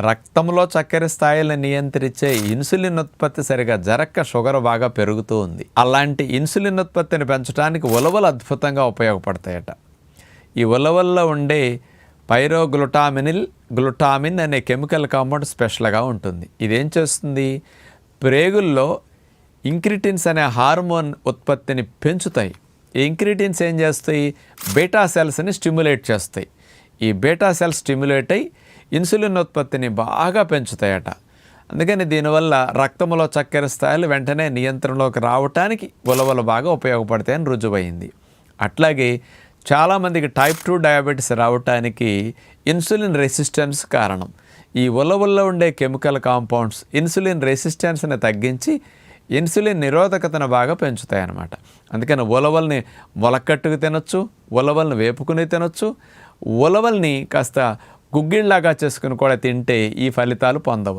రక్తంలో చక్కెర స్థాయిలను నియంత్రించే ఇన్సులిన్ ఉత్పత్తి సరిగా జరక్క షుగర్ బాగా పెరుగుతూ ఉంది. అలాంటి ఇన్సులిన్ ఉత్పత్తిని పెంచడానికి ఉలవలు అద్భుతంగా ఉపయోగపడతాయట. ఈ ఉలవల్లో ఉండే పైరోగ్లుటామినిల్ గ్లుటామిన్ అనే కెమికల్ కాంపౌండ్ స్పెషల్గా ఉంటుంది. ఇదేం చేస్తుంది? ప్రేగుల్లో ఇంక్రిటిన్స్ అనే హార్మోన్ ఉత్పత్తిని పెంచుతాయి. ఈ ఇంక్రిటిన్స్ ఏం చేస్తాయి? బీటా సెల్స్ని స్టిమ్యులేట్ చేస్తాయి. ఈ బీటా సెల్స్ స్టిమ్యులేట్ అయి ఇన్సులిన్ ఉత్పత్తిని బాగా పెంచుతాయట. అందుకని దీనివల్ల రక్తంలో చక్కెర స్థాయిలు వెంటనే నియంత్రణలోకి రావటానికి ఉలవలు బాగా ఉపయోగపడతాయని రుజువైంది. అట్లాగే చాలామందికి టైప్ టూ డయాబెటీస్ రావటానికి ఇన్సులిన్ రెసిస్టెన్స్ కారణం. ఈ ఉలవల్లో ఉండే కెమికల్ కాంపౌండ్స్ ఇన్సులిన్ రెసిస్టెన్స్ని తగ్గించి ఇన్సులిన్ నిరోధకతను బాగా పెంచుతాయి అన్నమాట అందుకని ఉలవల్ని మొలకట్టుకు తినొచ్చు ఉలవల్ని వేపుకుని తినొచ్చు ఉలవల్ని కాస్త గుగ్గిళ్ళలాగా చేసుకుని కూడా తింటే ఈ ఫలితాలు పొందవచ్చు.